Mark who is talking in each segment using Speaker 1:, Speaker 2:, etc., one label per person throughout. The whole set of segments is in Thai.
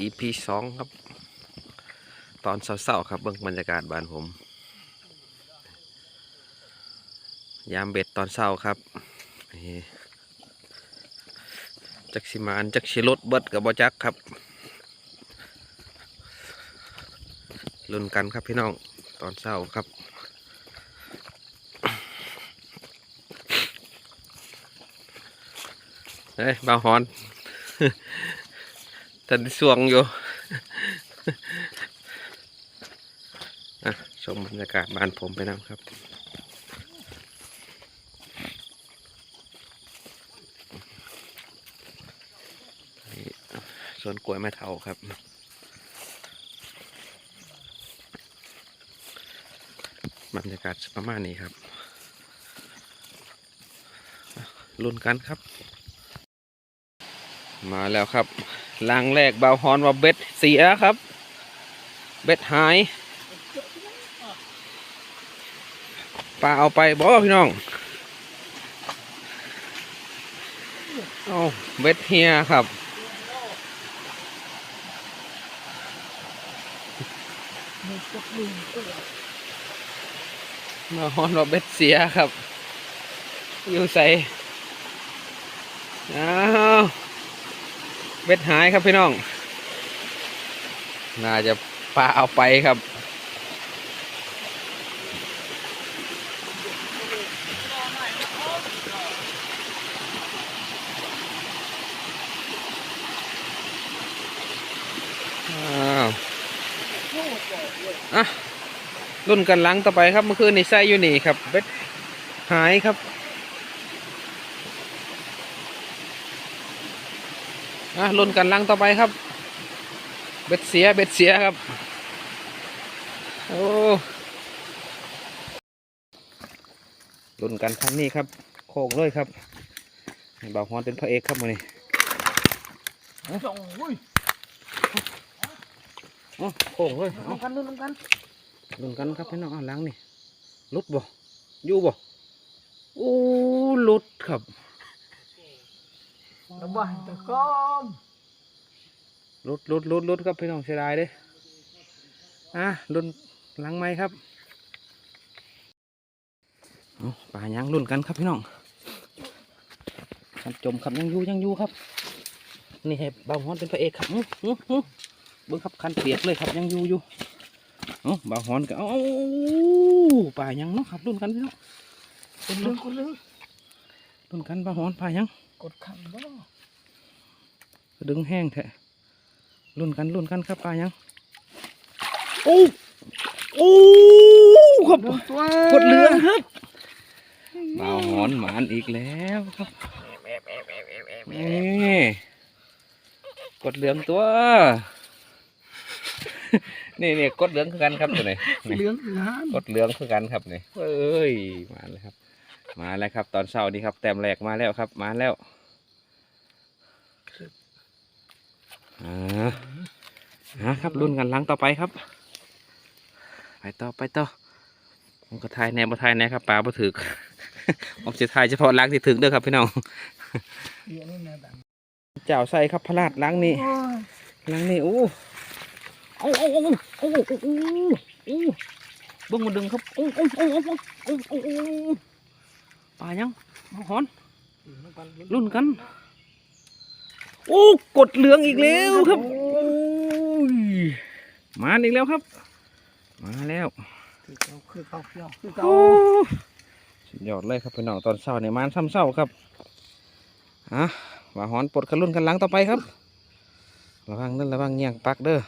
Speaker 1: EP สองครับ ตอนเศร้าๆครับเบิ่งบรรยากาศบ้านผม ยามเบ็ดตอนเช้าครับจักสิมานจักสิรถเบิดกับบอจักครับลุ้นกันครับพี่น้องตอนเช้าครับเฮ้ยบาวฮอน ท่านสวงอยู่ชมบรรยากาศบ้านผมไปนะครับสวนกล้วยไม้เถาครับ บรรยากาศประมาณนี้ครับลุ้นกันครับ มาแล้วครับ ลังแรกเบาฮอนว่าเบ็ดเสียครับ เบ็ดหายปลาเอาไปบอพี่น้องเอาเบ็ดเฮียครับ มาฮอนว่าเบ็ดเสียครับ อยู่ใส่อ้าว เบ็ดหายครับพี่น้อง น่าจะปลาเอาไปครับอ้าวอะรุ่นกันหลังต่อไปครับเมื่อคืนนี่ใส่อยู่นี่ครับ เบ็ดหายครับ อะลุ้นกันลังต่อไปครับ เบ็ดเสียเบ็ดเสียครับ โอ้ลุ้นกันครั้งนี้ครับ โค้งเลยครับให้บ่าวฮอนเป็นพระเอกครับมือนี้
Speaker 2: ส่งอุ้ย
Speaker 1: อ๋อโค้งเลยเอา
Speaker 2: ลุ้นกันลุ้นกัน
Speaker 1: ลุ้นกันครับพี่น้องเอาล้างนี่หลุดบ่อยู่บ่โอ้หลุดครับ
Speaker 2: ตะวันตะก้อม
Speaker 1: หลุดหลุดหลุดหลุดครับพี่น้องเสียดายเด้อะลุ้นหลังไม้ครับเอาปลายังลุ้นกันครับพี่น้องคันจมครับยังอยู่ยังอยู่ครับ นี่ให้บ่าวฮอนเป็นพระเอกครับอื้ออื้ออื้อเบิ้งครับคันเปียกเลยครับยังอยู่อยู่เอาบ่าวฮอนก็เอาเอาปลายังเนาะครับลุ้นกันพี่น้อง
Speaker 2: เป็นเรื่องคนเรื่อง
Speaker 1: ลุ้นกันบ่าวฮอนปลายัง
Speaker 2: กดขันบ่
Speaker 1: ดึงแห้งแท้ลุ้นกันลุ้นกันครับปลายังโอ้โอ้ครับ
Speaker 2: ตัว
Speaker 1: กดเรือครับบ่าวหอนหมานอีกแล้วครับนี่กดเหลืองตัว นี่นี่กดเหลืองคือกันครับตัวนี้นี่
Speaker 2: เรื่องงาน
Speaker 1: กดเหลืองคือกันครับนี่เอ้ยมาแล้วครับ มาแล้วครับ ตอนเช้านี้ครับ แต้มแรกมาแล้วครับ มาแล้วฮะครับรุ่นกันลังต่อไปครับ ไปต่อไปต่อผมก็ทายแนวมาทายแนวครับปลาบ่ถึกผมจะทายเฉพาะล้างที่ถึงเด้อครับพี่น้อง
Speaker 2: เจ้า
Speaker 1: ใส่ครับพลาดล้างนี่ล้างนี่โอ้โอ้โอ้โอ้โอ้โอ้โอ้บึ้งมาดึงครับโอ้โอ้โอ้โอ้โอ้โอ้ ปลายังมาหอนรุ่นกัน โอ้กดเหลืองอีกแล้วครับโอ้ยมาอีกแล้วครับ มาแล้ว
Speaker 2: คือเก่าคือเก่าเกี่ยวคือเก่า
Speaker 1: โอ้สุดยอดเลยครับพี่น้องตอนเช้าเนี่ยมานซ้ำเช้าครับอะว่าหอนปลดกันรุ่นกันหลังต่อไปครับระวังเด้อระวังเงี่ยงปักเด้อ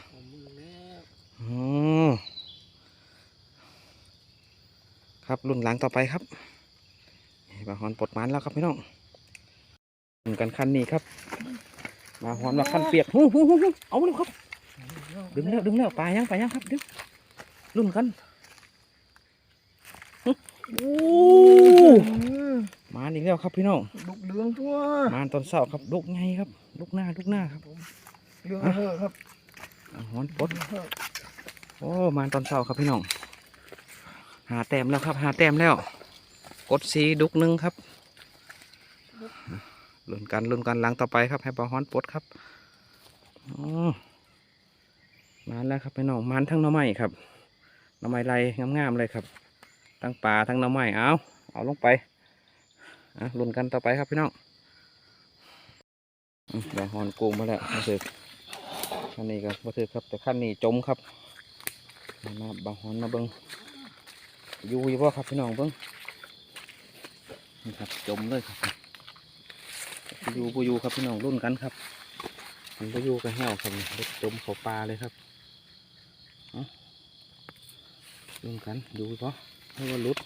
Speaker 1: อืมครับรุ่นหลังต่อไปครับ นี่ว่าหอนปลดมันแล้วครับพี่น้องรุ่นกันคันนี้ครับ มาหอนมาคันเปียกหูหูหูหูเอาเลยครับ ดึงแล้วดึงแล้วปลายังปลายังครับดึงรุ่นกันฮึโอ้มาอีกแล้วครับพี่น้อง
Speaker 2: ลูกเรื่องตัว
Speaker 1: มาตอนเช้าครับลูกไงครับลูกหน้าลูกหน้าครับ
Speaker 2: เรื่องเถอะครับ
Speaker 1: เอาหอนปลดโอ้มาตอนเช้าครับพี่น้องหาแต้มแล้วครับ หาแต้มแล้ว กดสีดุกหนึ่งครับลุ้นกันลุ้นกันหลังต่อไปครับให้ปลาฮอนปดครับอ๋อแล้วครับพี่น้องมันทั้งน้ำไม้ครับน้ำไม้ไรงามๆเลยครับ ทั้งปลาทั้งน้ำไม้เอาเอาลงไปอะลุ้นกันต่อไปครับพี่น้องอืมได้อนกูมาแล้วมาเถอะขั้นนี้ก็มาเถอะครับแต่ขั้นนี้จมครับมาบางหอนมาเบิ้งอยู่อยู่บ่ครับพี่น้องเบิ้ง นี่ครับ จมเลยครับอยู่ปูอยู่ครับพี่น้องรุ่นกันครับมันปูอยู่กับแห้วครับจมเขาปลาเลยครับรุ่นกันอยู่บ่ให้ว่าลุด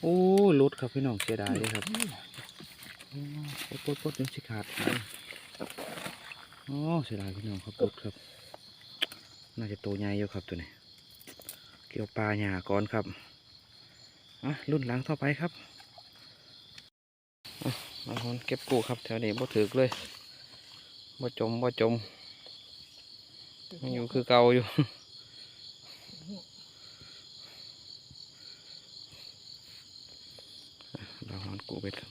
Speaker 1: โอ้ลุดครับพี่น้องเสียดายเลยครับโอ้ปดปดปดยังสิขาดโอ้เสียดายพี่น้องครับลุดครับ น่าจะโตใหญ่อยู่ครับตัวนี้ เกี่ยวปลาหยาก่อนครับอะรุ่นหลังต่อไปครับ มาหอนเก็บกูครับแถวนี้บ่ถือกเลยบ่จมบ่จมมันอยู่คือเก่าอยู่เราหอนกูเบ็ดครับ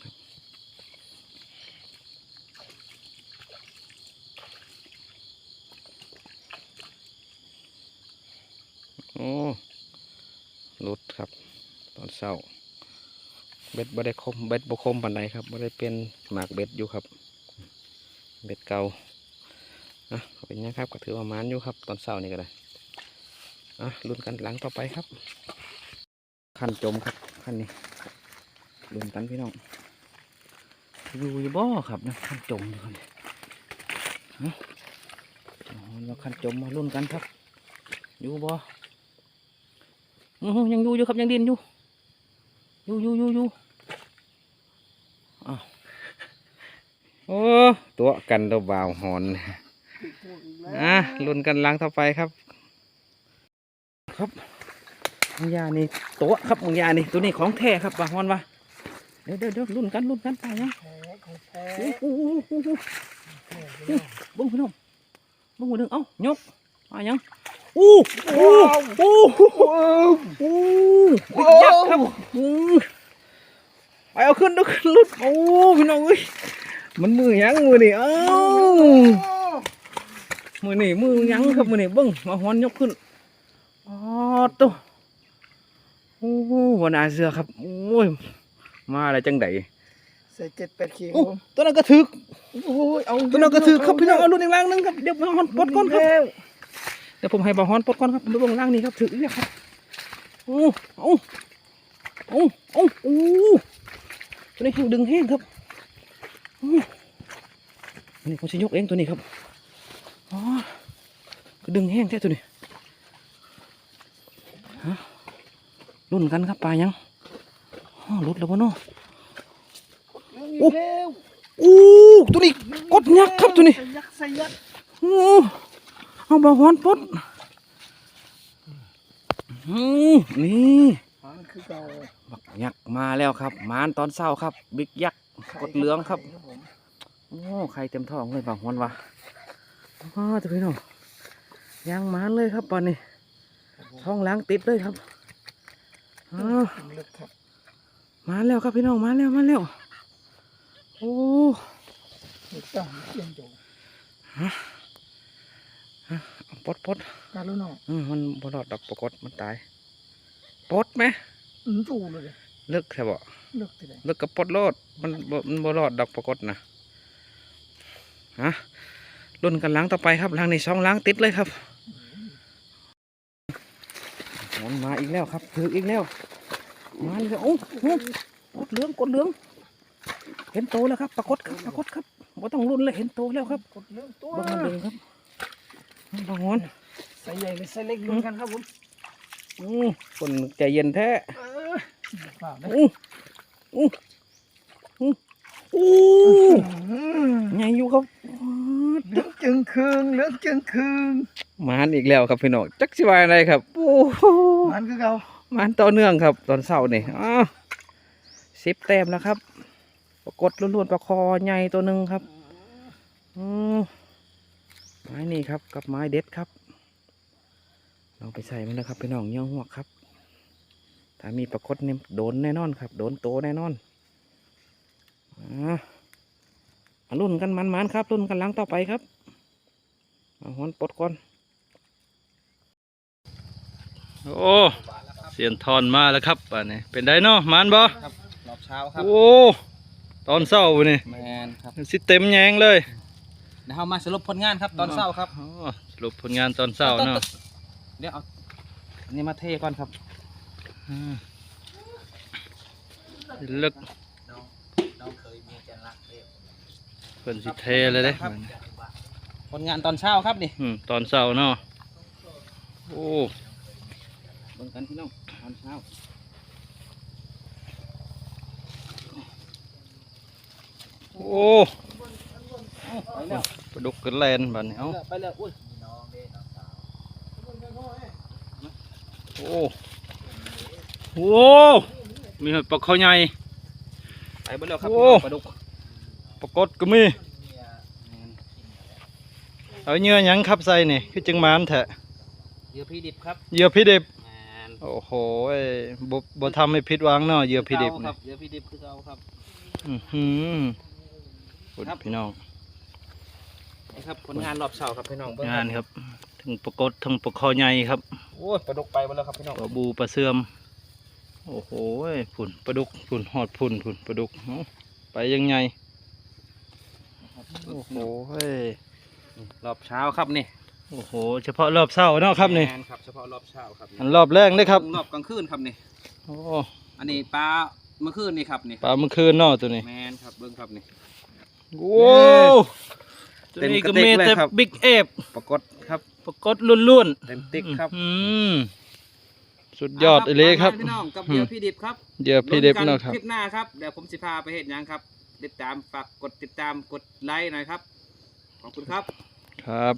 Speaker 1: โอ้หลุดครับ ตอนเศร้า เบ็ดบ่ได้คมเบ็ดบ่คมปันใดครับบ่ได้เป็นหมากเบ็ดอยู่ครับ เบ็ดเก่าอะเป็นยังครับก็ถือว่ามันอยู่ครับ ตอนเศร้านี่ก็ได้อะลุ้นกันหลังต่อไปครับขั้นจมครับขั้นนี้ลุ้นกันพี่น้องอยู่อยู่บ่ครับนะขั้นจมอยู่ครับฮะเราขั้นจมมาลุ้นกันครับ อยู่บ่อื้อหือยังอยู่อยู่ครับยังดินอยู่อยู่อยู่อยู่อยู่อ้าว โอ้ตัวกันตัวบ่าวหอน
Speaker 2: อะ
Speaker 1: ลุ้นกันหลังต่อไปครับ ครับมึงยานี่ตัวครับมึงยานี่ตัวนี้ของแท้ครับบ่าวหอนวะเดี๋ยวเดี๋ยวเดี๋ยวลุ้นกันลุ้นกันไปยัง
Speaker 2: แพ้ของแพ้
Speaker 1: โอ้โหบิ้งพี่น้องบิ้งหัวหนึ่งเอ้ายกมายังอู้โอ้โอ้โอ้โอ้ยักษ์ครับไปเอาขึ้นดูขึ้นลุดโอ้พี่น้องเอ้ย มันมือยังมือนี่เอ้ามือนี่มือยังครับมือนี่เบิ้งมาหอนยกขึ้นอ๋อตัวโอ้วันอาเสือครับโอ้ยมาอะไรจังได
Speaker 2: ใส่เจ็ดแปดขีด
Speaker 1: โอ้ตัวนั้นก็ถึก
Speaker 2: โอ้ยเอา
Speaker 1: ตัวนั้นก็ถือครับพี่น้องเอารุ่นอีกล่างหนึงครับเดี๋ยวบาฮอนปลดก่อนครับ
Speaker 2: แล้ว
Speaker 1: เดี๋ยวผมให้บาฮอนปลดก่อนครับดูเบื้องล่างนี่ครับถืออีกแล้วครับโอ้โอ้โอ้โอ้โอ้ตัวนี้แห้งดึงแห้งครับโอ้ตัวนี้ผมจะยกเองตัวนี้ครับอ๋อก็ดึงแห้งแท้ตัวนี้ฮะรุ่นกันครับปลายังอ๋อรุดแล้วบ่เนาะโอ้
Speaker 2: แล้ว
Speaker 1: อู้ตัวนี้กดยักษ์ครับตัวนี้
Speaker 2: ใส่ยักษ์ใส่ยักษ์
Speaker 1: โอ้เอาบาฮอนปลดอืมนี่
Speaker 2: มันคือเก่า
Speaker 1: บักยักษ์มาแล้วครับมานตอนเช้าครับ บิ๊กยักษ์กดเหลืองครับ
Speaker 2: ผม
Speaker 1: โอ้ใครเต็มท้องเลยบางวันวะอ้าวจะพี่น้องยางมานเลยครับตอนนี้ท้องล้างติดเลยครับอ้าว
Speaker 2: ลึกครับ
Speaker 1: มาแล้วครับพี่น้องมาแล้วมาแล้วโอ้
Speaker 2: ไม่ต้องเกี่ยงโจ
Speaker 1: ปลดปลด
Speaker 2: การรู้เนาะ
Speaker 1: อืมมันบรอดดอกปรากฏมันตายปลดไหม
Speaker 2: อืมสู้เลย
Speaker 1: เลิกแค่บ่
Speaker 2: ลึกที่ไหน
Speaker 1: เลิกกับปลดโลดมันบ่มันบรอดดอกปรากฏนะ ฮะรุ่นกันล้างต่อไปครับล้างในช่องล้างติดเลยครับมันมาอีกแล้วครับถืออีกแล้วมาอีกแล้วโอ้โหกดเหลืองกดเหลือง เห็นโตแล้วครับปรากฏครับปรากฏครับบ่ต้องรุ่นเลยเห็นโตแล้วครับ
Speaker 2: กดเรื่องตัว
Speaker 1: เบังมันเดินครับบางวัน
Speaker 2: ใส่ใหญ่หรือใส่เล็กเหมือนกันครับผม
Speaker 1: อู้คนใจเย็นแท้
Speaker 2: เออฝากนะ
Speaker 1: อู้อู้อู้อู้ใหญ่อยู่ครับ
Speaker 2: เหลืองจึงคืงเหลืองจึงคืง
Speaker 1: มานอีกแล้วครับพี่น้องจักสิว่าอะไรครับโอ้โห
Speaker 2: มันคือเก่ามา
Speaker 1: นต่อเนื่องครับ ตอนเช้านี่อ้าวสิบแต้มแล้วครับปรากฏล้วนๆปลาคอใหญ่ตัวหนึ่งครับอืมไม้นี่ครับกับไม้เด็ดครับลองไปใส่มันนะครับพี่น้องเงี้ยวหัวกครับถ้ามีปรากฏเนี่ยโดนแน่นอนครับ โดนโตแน่นอนอ่าอะ รุ่นกันมันๆครับรุ่นกันหลังต่อไปครับเอาหอนปลดก่อน
Speaker 3: โอ้เสียนทอนมาแล้วครับป่านนี้เป็นไดเนาะมานบ่
Speaker 1: ครับรอบเช้าครับ
Speaker 3: โอ้ตอนเช้านี่
Speaker 1: แมนครับ
Speaker 3: สิเต็มแยงเลย
Speaker 1: เดี๋ยวเรามาสรุปผลงานครับตอนเช้าครับ
Speaker 3: อ๋อสรุปผลงานตอนเช้าเนาะ
Speaker 1: เดี๋ยวเอาอันนี้มาเทก่อนครับ
Speaker 3: อืมลึก
Speaker 1: น้องเคยมีแกนลักเทพ
Speaker 3: เพิ่นสิเทเลยเด้
Speaker 1: ครับ ผลงานตอนเช้าครับนี่
Speaker 3: อืมตอนเช้าเนาะโอ้
Speaker 1: เบิ่งกันพี่น้องตอนเช้า
Speaker 3: โอ้
Speaker 1: ไปแล้ว
Speaker 3: ปลาดุกกระแลนบัดนี้เอ้า
Speaker 1: ไปแล้วอุ้ย
Speaker 3: โอ้โหมีหอยปลาเขาใหญ่
Speaker 1: ไปเบิ่แล้วครับ
Speaker 3: โอ้
Speaker 1: ปลาดุก
Speaker 3: ปลากดก็มีเอาเหยื่อหยังครับใส่นี่คือจึงมานแท้
Speaker 1: เหยื่อพี่ดิบครับ
Speaker 3: เหยื่อพี่ดิบ
Speaker 1: แมน
Speaker 3: โอ้โหยบ่บ่ทำให้ผิดหวังเนาะเหยื่อพี่ดิบ
Speaker 1: ค
Speaker 3: นี่
Speaker 1: รับเหยื่อพี่ดิบคือเอาครับ
Speaker 3: อื้อหือคุณ
Speaker 1: ครับ
Speaker 3: พี่น้อง
Speaker 1: นี่ครับผลงานรอบเช้าครับพี่น้องเบิ่ง
Speaker 3: งานครับทั้งปลากดทั้งปลาคอใหญ่ครับ
Speaker 1: โอ้ยปลาดุกไปเบิ่แล้วครับพี่น้อง
Speaker 3: ปลาบูปลาเสื่อมโอ้โหยผุ่นปลาดุกผุ่นหอดผุ่นผุ่นปลาดุกเอ้าไปยังไง โอ้โหย
Speaker 1: รอบเช้าครับนี่
Speaker 3: โอ้โห เฉพาะรอบเช้าเนาะครับนี่
Speaker 1: แมนครับเฉพาะรอบเช้าครับ
Speaker 3: อันรอบแรกเลยครับ
Speaker 1: รอบกลางคืนครับนี่
Speaker 3: โอ้
Speaker 1: อันนี้ปลาเมื่อคืนนี่ครับนี่
Speaker 3: ปลาเมื่อคืนเนาะตัวนี้
Speaker 1: แมนครับเบิ้งครับนี่
Speaker 3: โอ้ตัว
Speaker 1: เต็ม
Speaker 3: นี้
Speaker 1: ก
Speaker 3: ก็
Speaker 1: ระติก
Speaker 3: มี
Speaker 1: เลย
Speaker 3: แต่
Speaker 1: ครับ
Speaker 3: บิ๊กเอฟ
Speaker 1: ปรากฏครับ
Speaker 3: ปรากฏล้วน
Speaker 1: เต็มติ๊ก
Speaker 3: ๆ
Speaker 1: ครับ
Speaker 3: อืมสุดยอดเลยครับ
Speaker 1: พี่น้องกับเดียวพี่ดิบครับ
Speaker 3: เดี๋ยวพี่เด็บเนาะครับ
Speaker 1: คลิปหน้าครับเดี๋ยวผมสิพาไปเห็นยังครับ ติดตามฝากกดติดตามกดไลค์หน่อยครับ ขอบคุณครับ
Speaker 3: ครับ